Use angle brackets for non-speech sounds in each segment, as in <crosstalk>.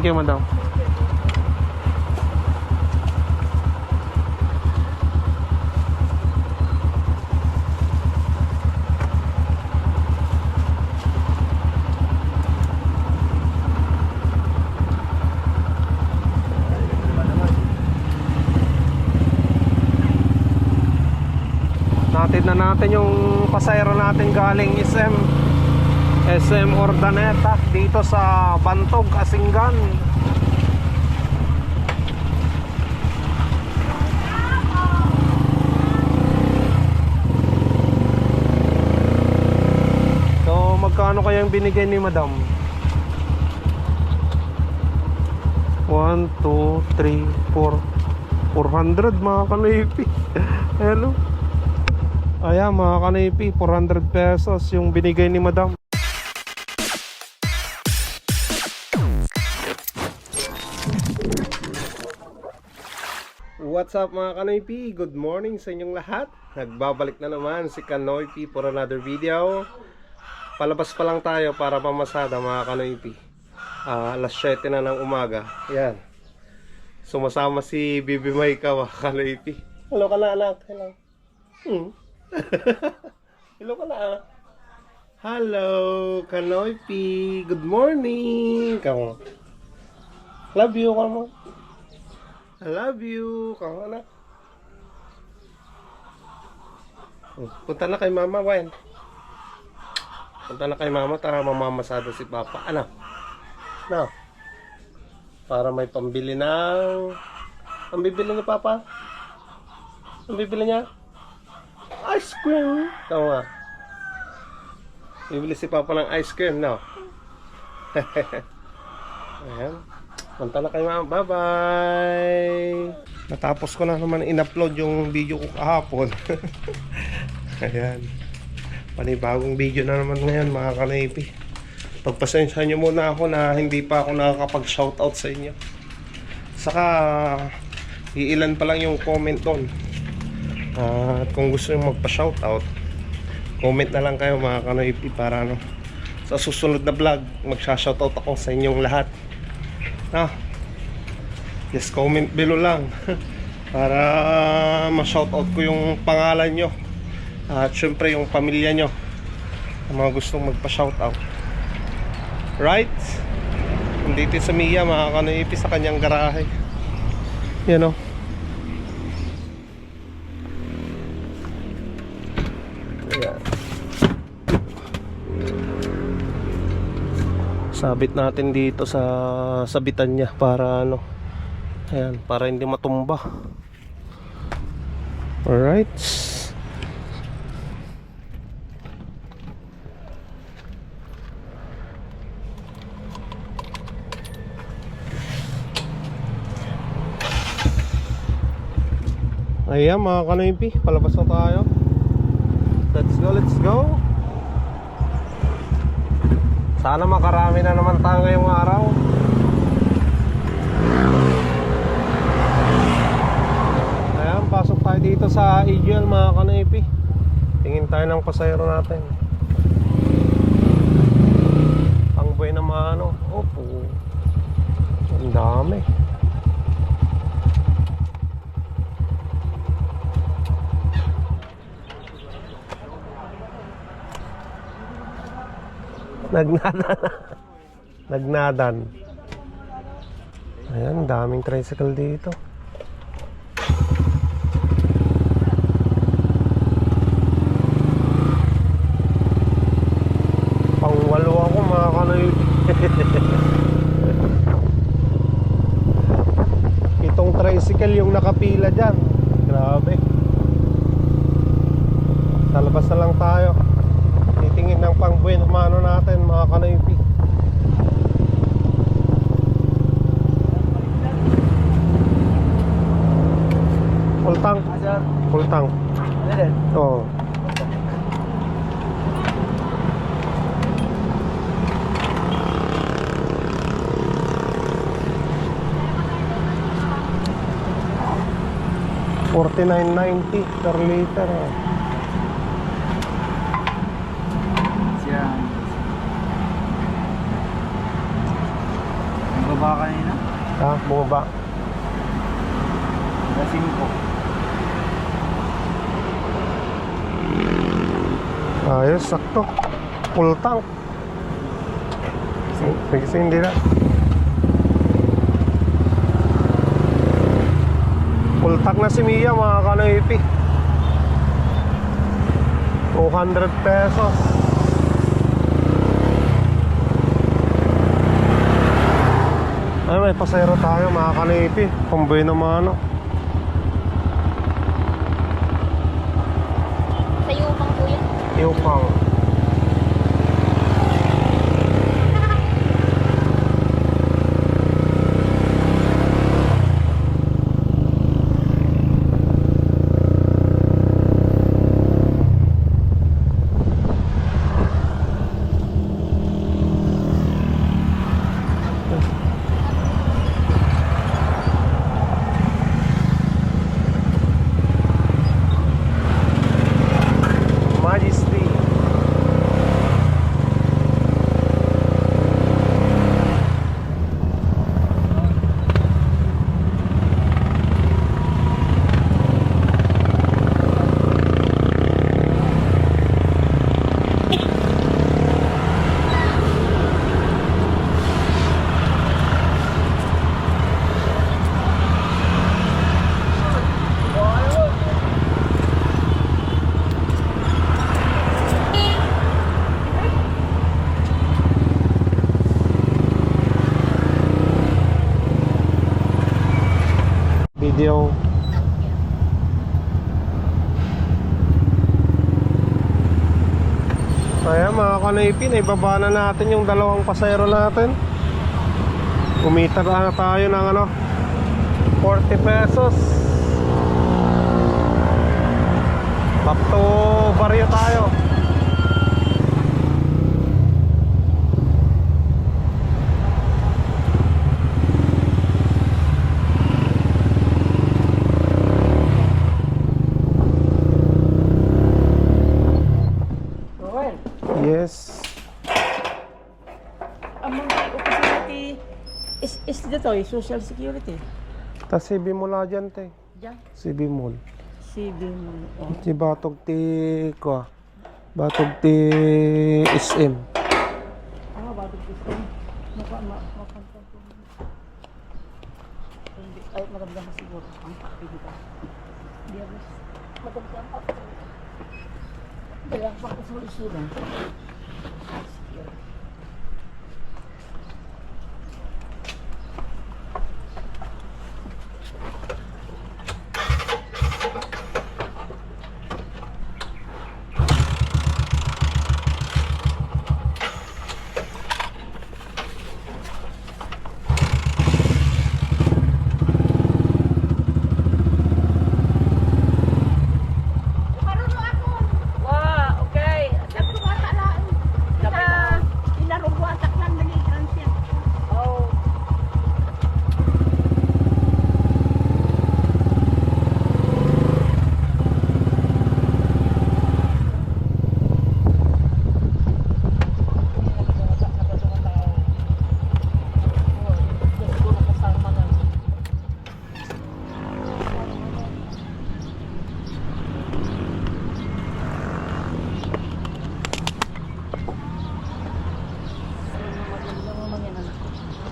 Thank you, madam. Natin na natin yung pasayro natin galing SM SM Ordaneta dito sa Bantog, Asinggan. So magkano kaya yung binigay ni Madam? 1, 2, 3, 4 400 mga kanipi <laughs> Hello Ayan mga kanipi 400 pesos yung binigay ni Madam What's up mga Kanoypi? Good morning sa inyong lahat. Nagbabalik na naman si Kanoypi for another video. Palabas pa lang tayo para pamasada mga Kanoypi. Ah, alas 7 na ng umaga. Ayan. Sumasama si Bibi Maika mga Kanoypi. Hello ka na anak. Hello. Hmm. <laughs> Hello ka na ah. Hello, Kanoypi. Good morning. Come on. Love you, come on. I love you. Kamo na. Oh, Punta na kay mama, Wen. Punta na kay mama, tara mamamasada si papa. Ano? No. Para may pambili ng... Ang bibili ni papa? Ang bibili niya? Ice cream. Tama. Bibili si papa ng ice cream, no? <laughs> Ayan. Punta na kayo ma'am. Bye-bye! Natapos ko na naman in-upload yung video ko kahapon. <laughs> Ayan. Panibagong video na naman ngayon mga kanaypi. Pagpasensya nyo muna ako na hindi pa ako nakakapag-shoutout sa inyo. Saka, iilan pa lang yung comment doon. Ah, at kung gusto nyo magpa-shoutout, comment na lang kayo mga kanaypi para ano, sa susunod na vlog, magsha-shoutout ako sa inyong lahat. Ah, just comment below lang. <laughs> Para ma-shoutout ko yung pangalan nyo. At syempre yung pamilya nyo. Ang mga gustong magpa-shoutout. Right? Nandito sa Mia mga kanoipi sa kanyang garahe. Yan o sabit natin dito sa sabitan niya para ano ayan para hindi matumba. Alright. Ayan mga kanoypi palabas na tayo. Let's go let's go sana makarami na naman tayo ngayong araw. Ayan, pasok tayo dito sa AGL mga kanaypi. Tingin tayo ng pasayro natin. Ang buhay na ano. Opo. Ang dami. Nagnadan. <laughs> Nagnadan. Ayan, daming tricycle dito. Pangwalo ako mga kanoy. Itong tricycle yung nakapila dyan. Grabe. Sa labas na lang tayo titingin ng pangbuin umano natin mga kanoypi full tank full tank oo Forty-nine ninety per liter. oh. Siya. Ang baba ka ni Ha? Bumaba. Lasing po. Ayos, sakto. Full tank. Kasi hindi na. Full tank na si Mia mga kanoipi. 200 pesos. Ay, may pasero tayo mga kanoipi. Pambuhay na mga ano. Sa Yupang po yan. Iupang. Majesty. Video. Kaya mga kanaipin, ibaba na natin yung dalawang pasayro natin. Kumita na tayo ng ano, 40 pesos. Back to baryo tayo. Is dito eh, social security. Tas si Bimula dyan, te. Diyan. Si Bimol. CB mo. Oh. Si Batog ti ko. Batog ti SM. Ah, bago gusto. Maka, ma, makanta ko. Hindi, ay, maganda ka siguro. Ang pili ka. Biyernes. Maganda ka. Kaya pa ko. Marunong ako. Wow, okay. Nagtumata lang. Dapat Na inarugwatak lang naging transya. Oh.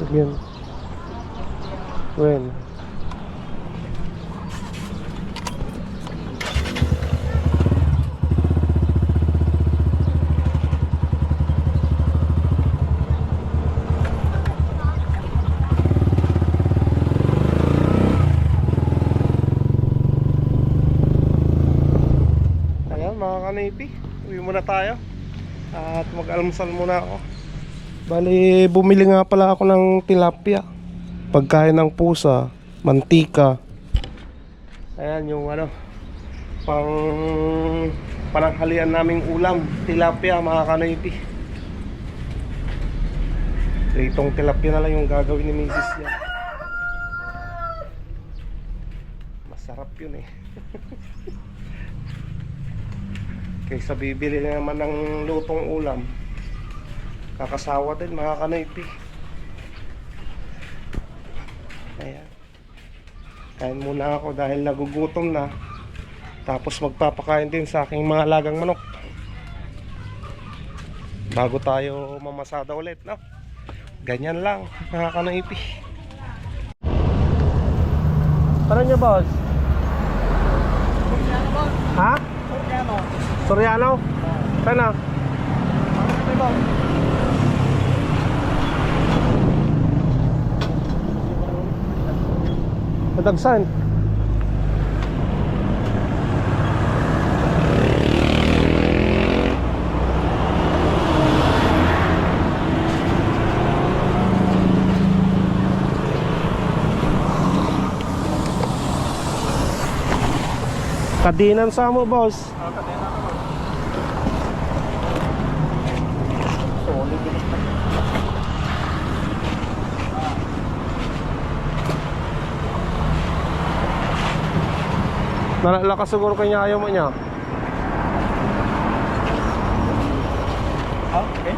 Sige. When? Ayan mga uwi muna tayo at mag-almusal muna ako. Bali, bumili nga pala ako ng tilapia. Pagkain ng pusa, mantika. Ayan yung ano, pang pananghalian naming ulam, tilapia mga kanoypi. Itong tilapia na lang yung gagawin ni Mrs. niya. Masarap yun eh. <laughs> Kaysa bibili na naman ng lutong ulam. Kakasawa din mga kanoypi. Ayan. Kain muna ako dahil nagugutom na. Tapos magpapakain din sa aking mga lagang manok. Bago tayo mamasada ulit, no? Ganyan lang, mga kanaipi. Ano niya, boss? Ha? Soriano? Sana? Madagsan. Kadinan sa mo, boss. Nalalakas siguro kanya ayaw mo niya. Okay.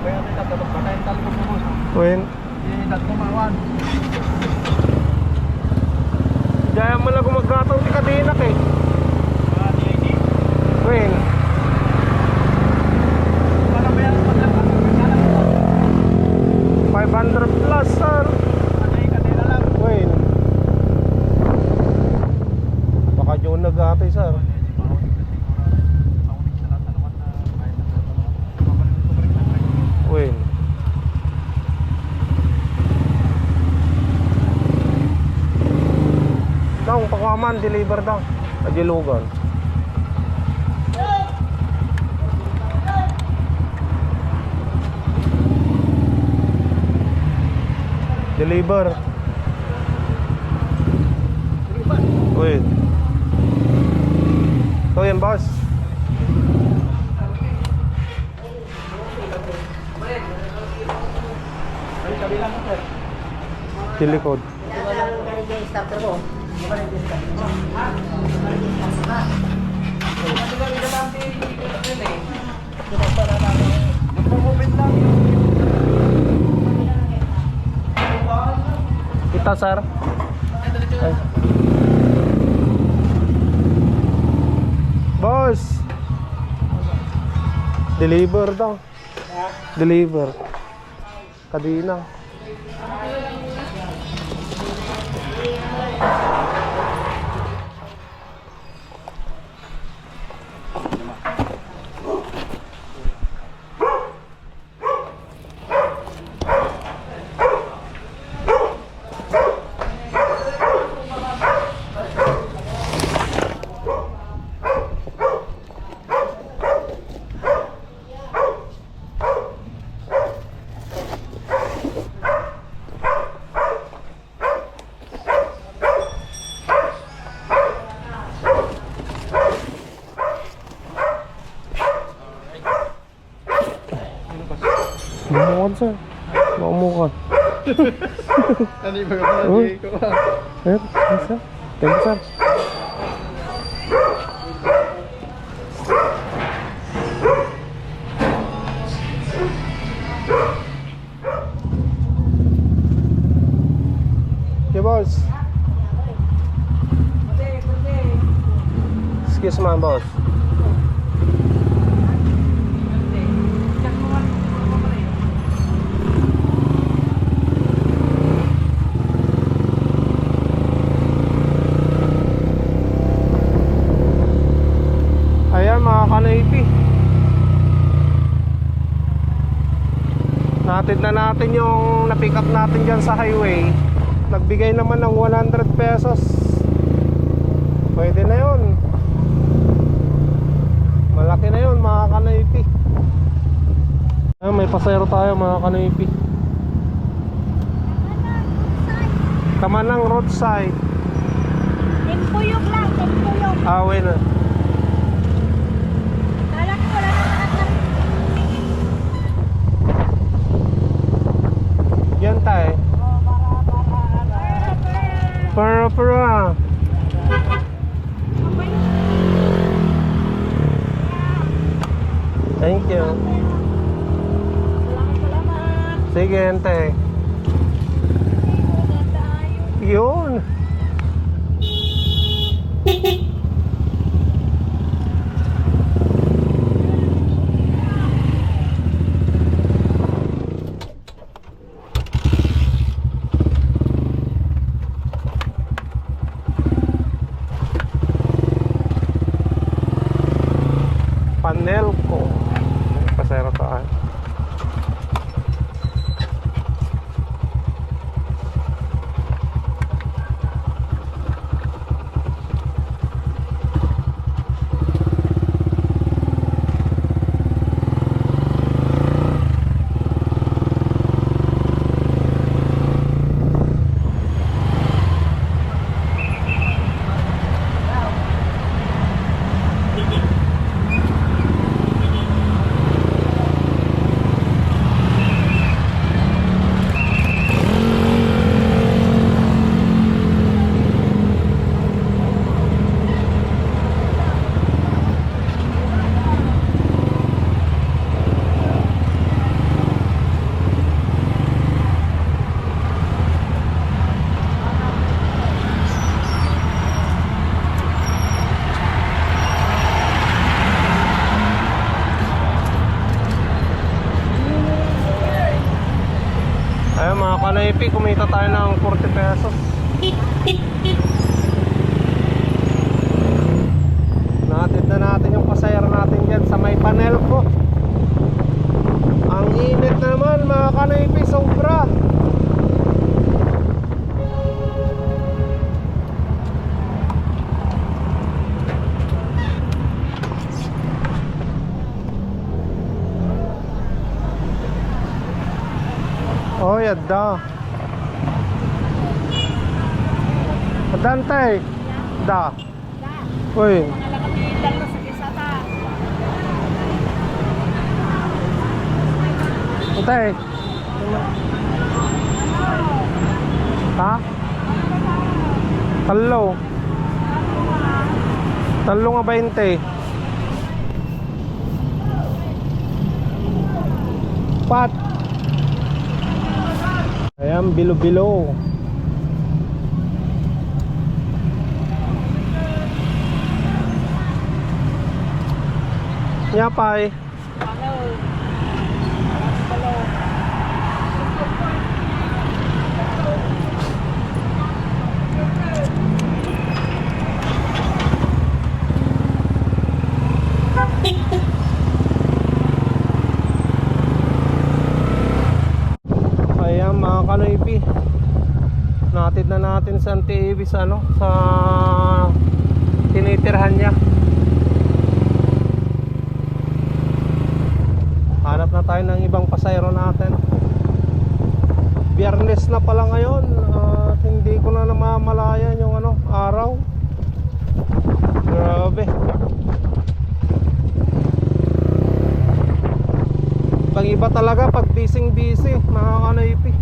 Kaya natin tatulog pa tayong talbog mo boss. When, Hindi natin kumawan. gaya mo lang gumagataw ti kadinak eh. Ah, di ID. When, Paano ba yan? Paglapas ng sana mo. 500 plus, sir. Ano yung kanina lang? When. Baka nag-atay, sir. When. Daw, pakaman, deliver daw. Ajilugan. Deliver. Wait. Ito yan, boss. Tilikod. Kita, sir. Ay. Boss. Deliver daw. Deliver. Kadina. Sir. Bumukan. Ano yung mga Uy. ko? Sir. Thank you, sir. Okay, boss. Excuse me, boss. Ayan mga kanaypi Natid na natin yung na-pick up natin dyan sa highway. Nagbigay naman ng 100 pesos. Pwede na yun. Malaki na yun mga kanaypi. May pasero tayo mga kanaypi. Tamanang roadside. Timpuyog lang, timpuyog. Away na Yan tay. Para para. Thank you. Sige, ante. Yun. Yun. <laughs> Kanaypi, kumita tayo ng 40 pesos. <laughs> Natid na natin yung pasayar natin dyan sa may panel ko. Ang init naman mga kanaypi, sobra. Oh, yadda. Dante. Da. Uy. Mga lakamitan na sa kisata. Dante. Ha? Talo. Talo nga 20. Pat. Ayan, bilo-bilo. Yapay. Ano? Ano? Ayan mga kanoypi Natid na natin sa Antiibi sa ano Sa Tinitirhan niya. Hanap na tayo ng ibang pasayro natin. Biyernes na pala ngayon At hindi ko na namamalayan yung ano Araw. Grabe. Pag iba talaga pag busy busy mga kanoypi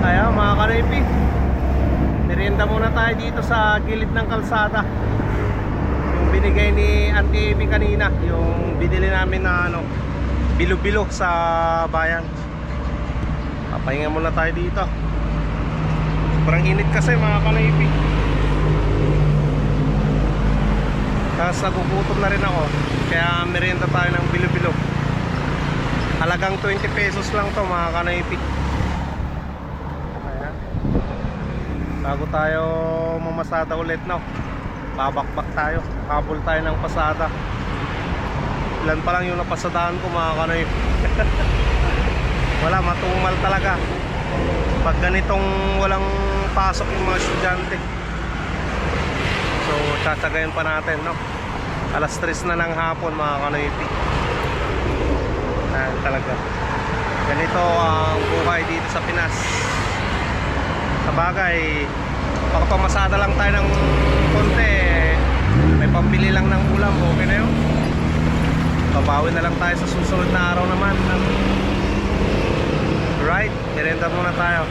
Ayan mga kanoypi Merienda muna tayo dito sa gilid ng kalsada. Yung binigay ni Auntie Amy kanina Yung binili namin na ano Bilo-bilo sa bayan. Papahinga muna tayo dito. Sobrang init kasi mga kanoypi Tapos nagugutom na rin ako Kaya merienda tayo ng bilo-bilo. Halagang 20 pesos lang to mga kanaypi Ayan Bago tayo mamasada ulit no? Babakbak tayo. Habol tayo ng pasada. Ilan pa lang yung napasadaan ko mga kanaypi <laughs> Wala matumal talaga. Pag ganitong walang pasok yung mga estudyante. So tsatsagayin pa natin no? Alas 3 na ng hapon mga kanoypi Ayan talaga. Ganito ang buhay dito sa Pinas Sa bagay Pagpamasada lang tayo ng konti May pambili lang ng ulam Okay na yun. Babawi na lang tayo sa susunod na araw naman. Right, merenda muna tayo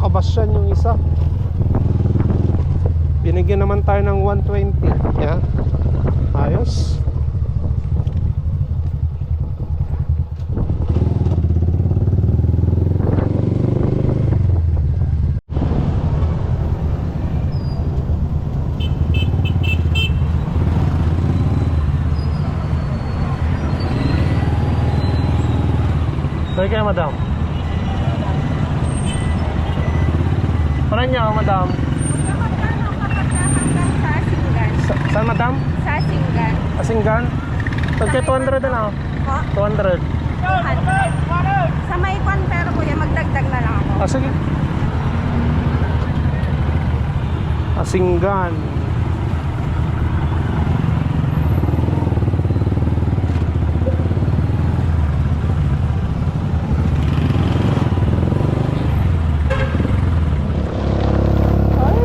nakabasyan yung isa. Binigyan naman tayo ng 120. Yan. Ayos. Sorry kayo, madam. Parang niya, madam. Sa. Sa saan, madam? Sa Asinggan. Asinggan? Tagkay 200 na lang. Po? 200. Sa may kwan pero kuya magdagdag na lang ako. Ah, sige. Asinggan. Ay.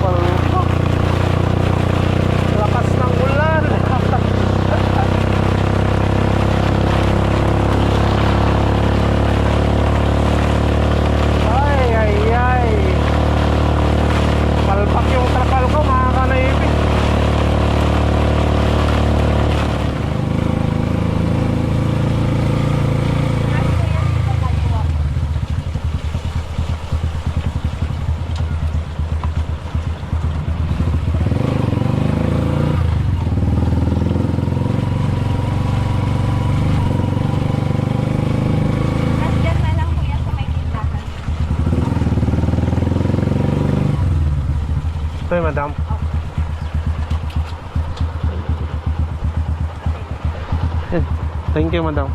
Palpak. Lakas ng ulan. Ay, ay, ay. Palpak yung trapal ko, mga kanaibig. At dyan na lang kuya sa may tindahan. Ito yung madam. Yan. Thank you, madam.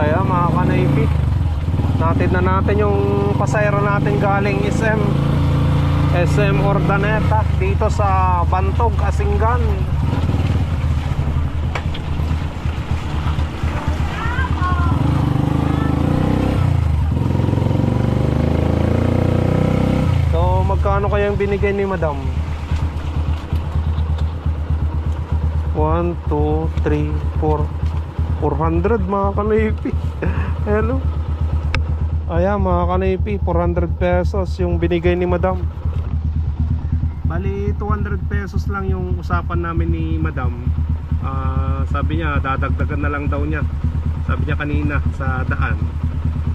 Ayan mga kanaypi Natin na natin yung pasayro natin galing SM SM Ordaneta dito sa Bantog, Asinggan So magkano kayang binigay ni madam? 1, 2, 3, 4 400 mga kanaypi <laughs> Hello Ayan mga kanaypi 400 pesos yung binigay ni madam. Bali 200 pesos lang yung usapan namin ni madam. Ah, Sabi niya dadagdagan na lang daw niya. Sabi niya kanina sa daan.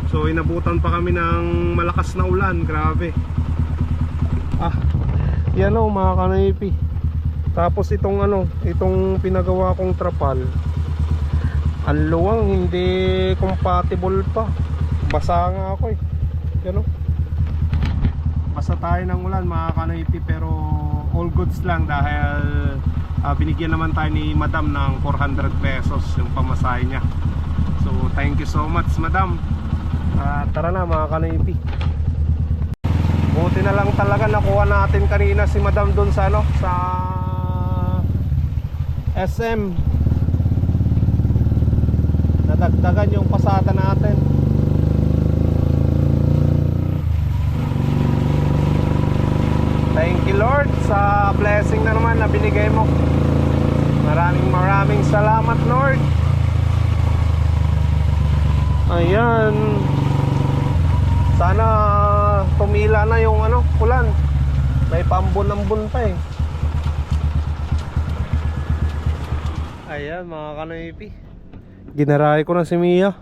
So inabutan pa kami ng malakas na ulan Grabe. Ah Yan o mga kanaypi Tapos itong ano Itong pinagawa kong trapal ang luwang hindi compatible pa basa nga ako eh. Yan o basa tayo ng ulan mga kanaypi pero all goods lang dahil ah, binigyan naman tayo ni madam ng 400 pesos yung pamasahe niya. So thank you so much madam. Ah, tara na mga kanaypi. Buti na lang talaga nakuha natin kanina si madam dun sa ano sa SM nadagdagan yung pasada natin thank you Lord sa blessing na naman na binigay mo. Maraming maraming salamat Lord. Ayan. Sana tumila na yung ano ulan. May pambon-ambon pa eh. Ayan mga kanoypi. Ginarahe ko na si Mia.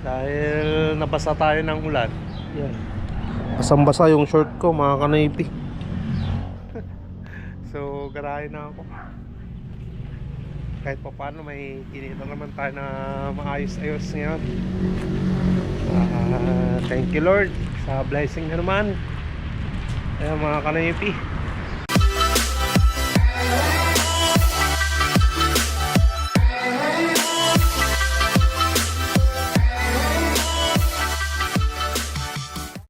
Dahil nabasa tayo ng ulan. Yan Basang-basa yung short ko mga kanaypi. <laughs> So garahe na ako. Kahit pa paano may kinita naman tayo na maayos-ayos ngayon. Ah, Thank you Lord Sa blessing na naman. Ayan mga kanaypi